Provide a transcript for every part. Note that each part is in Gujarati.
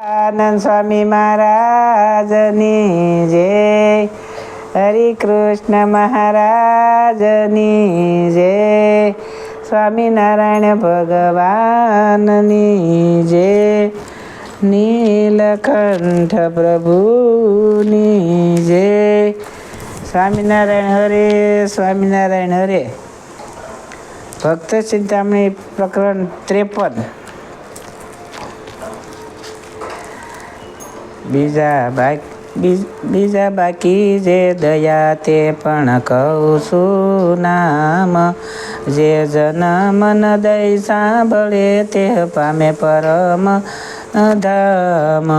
આનંદ સ્વામી મહારાજની જય હરિ કૃષ્ણ મહારાજની જય સ્વામિનારાયણ ભગવાનની જય નીલકંઠ પ્રભુની જય સ્વામિનારાયણ હરે સ્વામિનારાયણ હરે ભક્ત ચિંતામણી પ્રકરણ ત્રેપન બીજા બાકી બીજા બાકી જે દયા તે પણ કહું છું નામ. જે જન મન દઈ સાંભળે તે પામે પરમ ધામ.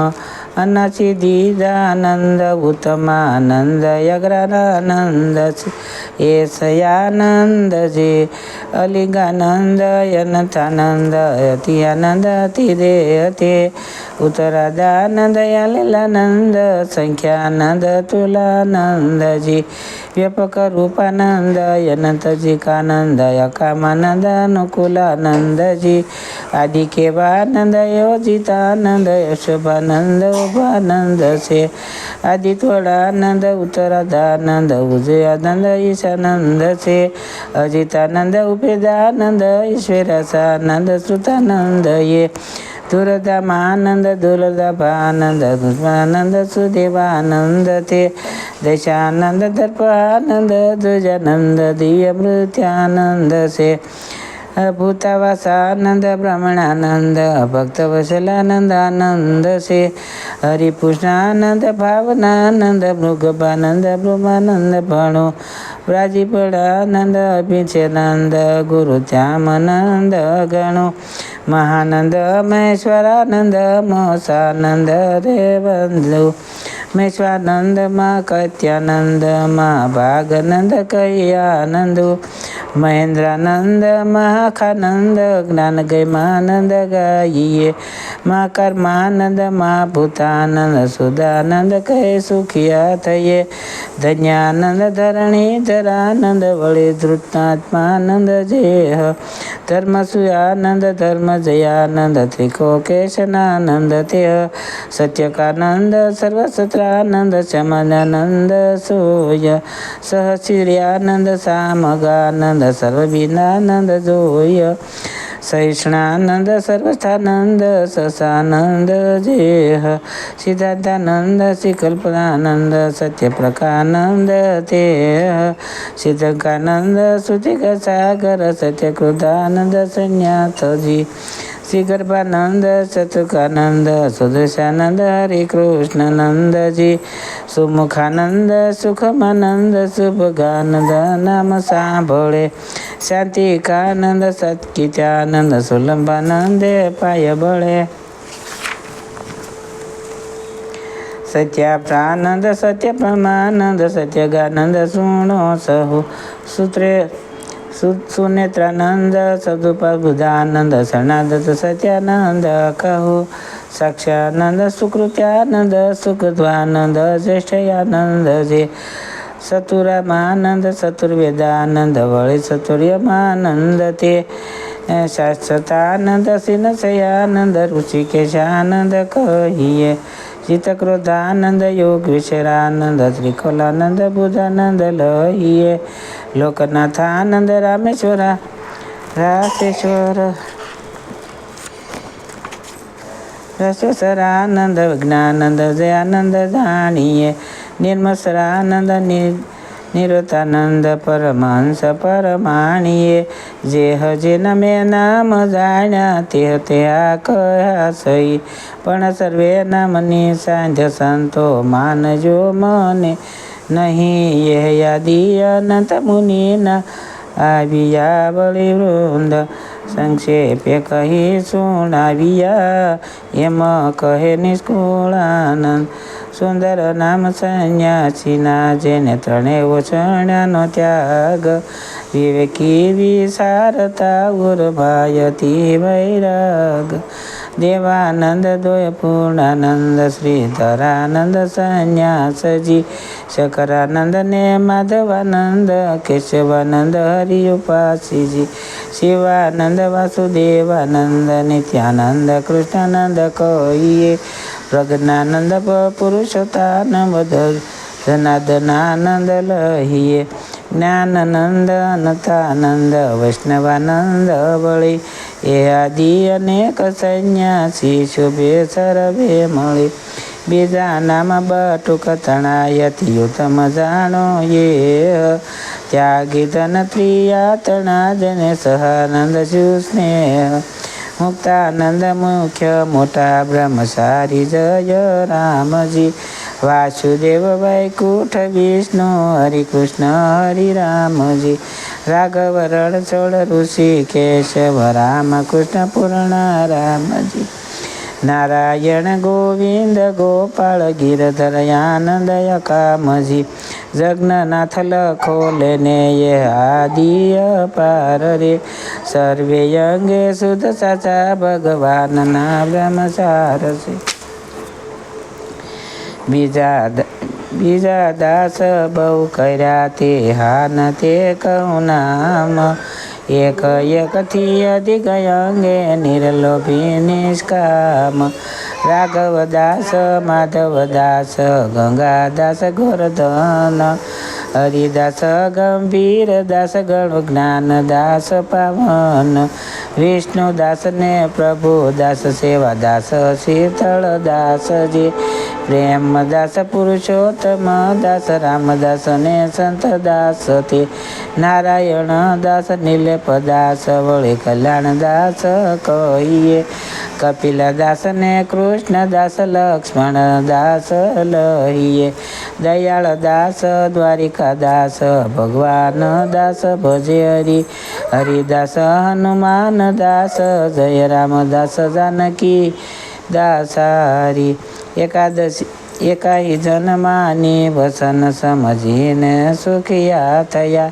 अन्नाची दीजानंद उत्तमानंद यग्रानानंद येसयानंद जे अलिंगानंद यनतानंद अति आनंद अति देयते उतरादानंद यालिलानंद संख्यानंद तुलानंद जी व्यापक रूपानंद यनंत जिकानंद यकामानंद अनुकुलानंद जी आदि केवानंद योजितानंद यशोभानंद ઉભાનંદ છે. આદિ થોડાનંદ ઉત્તરાદાનંદ ઉજયાનંદ ઈશાનંદ છે. અજિતાનંદ, ઉપેદાનંદ, ઈશ્વરસાનંદ શ્રુતાનંદ એ દુર્ધામાનંદ દુર્લભાનંદ દુષ્માનંદ સુદેવાનંદ તે દશાનંદ દર્પાનંદ ધ્વજાનંદ દિવ્ય મૃત્યાનંદ છે. ભૂતાવાસાનંદ બ્રહ્મણાનંદ ભક્તવસલાનંદ આનંદ છે હરિપુષ્ણાનંદ ભાવનાનંદ મૃગભાનંદ બ્રહ્માનંદ ભણો વ્રાજીપડાનંદ અભિછેનંદ ગુરુ શ્યામાનંદ ગણો મહાનંદ મહેશ્વરાનંદ મોસાનંદ રે બંધુ કત્યાનંદ મા ભાગનંદ કૈયાનંદુ મહેન્દ્રાનંદ મહાખાનંદ જ્ઞાન ગયમાનંદ ગાઈએ મા કર્માનંદ મા ભૂતાનંદ સુદાનંદ કહે સુખિયા થઈએ ધન્યાનંદ ધરણી ધરાનંદ વળે ધૃતાત્માનંદ જેહ ધર્મ સુયાનંદ ધર્મ જયાનંદ ત્રિકોકેશનાનંદ તેહ સત્યકાનંદ સર્વસત્રાનંદ ચમનાનંદ સોય સહચિર્યાનંદ સામગાનંદ સર્વવિનાનંદ જોય. સહિષ્ણાનંદ, સર્વસ્થાનંદ, સસાનંદ જેહ. સિદ્ધાંતાનંદ શ્રી કલ્પનાનંદ સત્યપ્રકાનંદ તે સિદ્ધકાનંદ શ્રુતિક સાગર સત્યકૃતાનંદ સંન્યાતજી શ્રી ગર્ભાનંદ ચતુકાનંદ સુદશાનંદ હરે કૃષ્ણનંદજી સુમુખાનંદ સુખમાનંદ શુભગાનંદ નામ સાંભળે શાંતિકાનંદ સત્કિત્યાનંદ સુલંબાનંદે પાય બળે સત્યાપ્રાનંદ સત્ય પરમાનંદ સત્યગાનંદ સુણો સહુ સૂત્રે સુનેત્રાનંદ સદુપબુધાનંદ શરણાદત સત્યાનંદ કહો સાક્ષાનંદ સુકૃત્યાનંદ સુખદ્વાનંદ જ્યેષ્ઠયાનંદ જે સતુરામાનંદ સતુર્વેદાનંદ વળી સતુર્યમાનંદ તે શાશ્વતાનંદ સિનશયાનંદ ઋષિકેશાનંદ કહીએ ચિત્તક્રોધાનંદ યોગ વિશરાનંદ, ત્રિકોલાનંદ બુધાનંદ લહીએ. લોકનાથાનંદ, રામેશ્વરા, રાશેશ્વર રસેશ્વરાનંદ વિજ્ઞાનંદ જયાનંદ જાણીએ. નિર્મસરાનંદ નિ- નિરતાનંદ પરમહંસ પરમાણીએ જે હજે નમે નામ જાણ્યા તે તે આ કહ્યા સહી પણ સર્વે નામની સાંધ્ય સંતો માનજો મને નહીં એ યાદી અનંત મુનિના આવ્યા બળી વૃંદ સંક્ષેપે કહી સુણાવ્યા એમ કહે નિષ્કુળાનંદ, સુંદર નામ સંન્યાસીના જેને ત્રણેય ઓછણ્યાનો ત્યાગ વિવેકી વિસારતા ઉર્ભાયતી વૈરાગ દેવાનંદ દ્વય પૂર્ણાનંદ, શ્રીધરાનંદ સંન્યાસજી શકરાનંદ ને માધવાનંદ, કેશવાનંદ હરિ ઉપાસીજી શિવાનંદ વાસુદેવાનંદ, નિત્યાનંદ કૃષ્ણાનંદ કહીએ, પ્રજ્ઞાનંદ પુરુષોત્તાનંદ જનાદનાનંદ લહીએ, જ્ઞાનનંદ અનતાનંદ, વૈષ્ણવાનંદ વળી એ આદિ અનેક સંન્યાસી, શુભે સર્વે મળી. બીજા નામ બટુક તણાયતી ઉત્તમ જાણો એ ત્યાગી ધન ત્રિયાતણા જને સહાનંદ સ્નેહ મુક્તાનંદ મુખ્ય, મોટા બ્રહ્મચારી જય રામજી. વાસુદેવ વૈકુંઠ વિષ્ણુ, હરિકૃષ્ણ હરિરામજી રાઘવ રણછોડ ઋષિ કેશવ રામકૃષ્ણ પૂર્ણ રામજી. નારાયણ ગોવિંદ ગોપાલ ગિરધર આનંદ કામજી જગ્નનાથ લખો લેને એ આદિય પાર રે સર્વે અંગે સુધ સાચા ભગવાનના બ્રહ્મચાર છે બીજા બીજા દાસ બહુ કર્યા તે હાન તે કહું નામ. એક એકથી અધિક અંગે નિર્લોભી નિષ્કામ. રાઘવ દાસ માધવ દાસ ગંગા દાસ ગોરધન, હરિદાસ ગંભીર દાસ ગણ જ્ઞાન દાસ પાવન વિષ્ણુ દાસ ને પ્રભુ દાસ સેવા દાસ શીતળ દાસજી પ્રેમ દાસ પુરુષોત્તમ દાસ રામદાસ ને સંત દાસ તે નારાયણ દાસ, નીલેપ દાસ, વળે કલ્યાણ દાસ કહીએ. કપિલ દાસ ને કૃષ્ણ દાસ, લક્ષ્મણ દાસ લહીએ. દયાળ દાસ, દ્વારિકા દાસ, ભગવાન દાસ ભજે હરિ. હરિદાસ, હનુમાન દાસ, જય રામ દાસ જાનકી દાસારી એકાદશી. એકાઈ જન્માની વસન સમજીને સુખિયા થયા.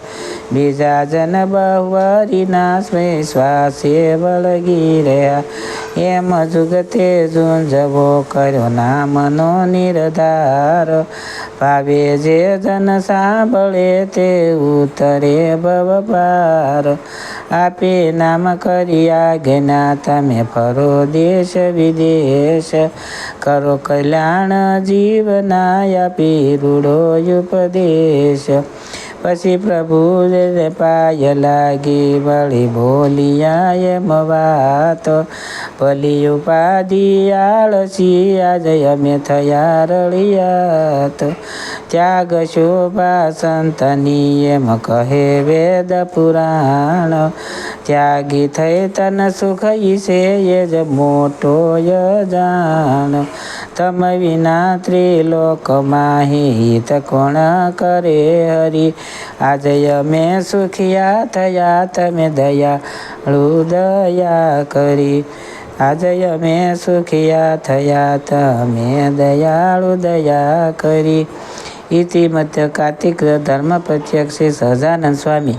બીજા જન બહુવારીના વિશ્વાસે વળગી રહ્યા. એમ જુગતે ઝુંઝવો કર્યો નામનો નિર્ધાર. ભાવે જે જન સાંભળે તે ઉતરે ભવપાર આપે નામ કર્યા જ્ઞા તમે ફરો દેશ વિદેશ. કરો કલ્યાણ જીવના આપી ઉપદેશ પછી પ્રભુ પાય લાગી વળી બોલિયા એમ વાત ભલી ઉપાધિ આળસી આજે અમે થયા રળિયાત ત્યાગ શોભા સંતની એમ કહે વેદ પુરાણ ત્યાગી થઈ તન સુખ ઈશે એ જ મોટો જાણ તમ વિના ત્રિલોકમાં હિત કોણ કરે હરી? આજે અમે સુખિયા થયા, તમે દયાળુ દયા કરી. આજે અમે સુખિયા થયા, તમે દયાળુ દયા કરી. ઇતિમધ્ય કાર્તિક ધર્મ પ્રત્યક્ષ સહજાનંદ સ્વામી.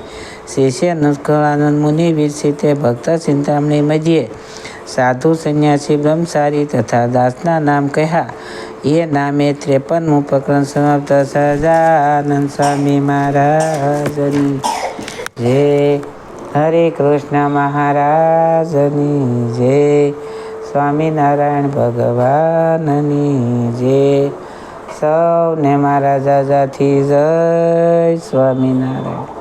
શિષ્ય નિષ્કળાનંદ મુનિ વિરસિતે ભક્ત ચિંતામણી મધ્યે સાધુ સંન્યાસી બ્રહ્મચારી તથા દાસના નામ કહ્યા. એ નામે ત્રેપનમું પ્રકરણ સમાપ્ત. સજાનંદ સ્વામી મહારાજની જય. હરે કૃષ્ણ મહારાજની જય. સ્વામિનારાયણ ભગવાનની જય. સૌને મારા જાજાથી જય સ્વામિનારાયણ.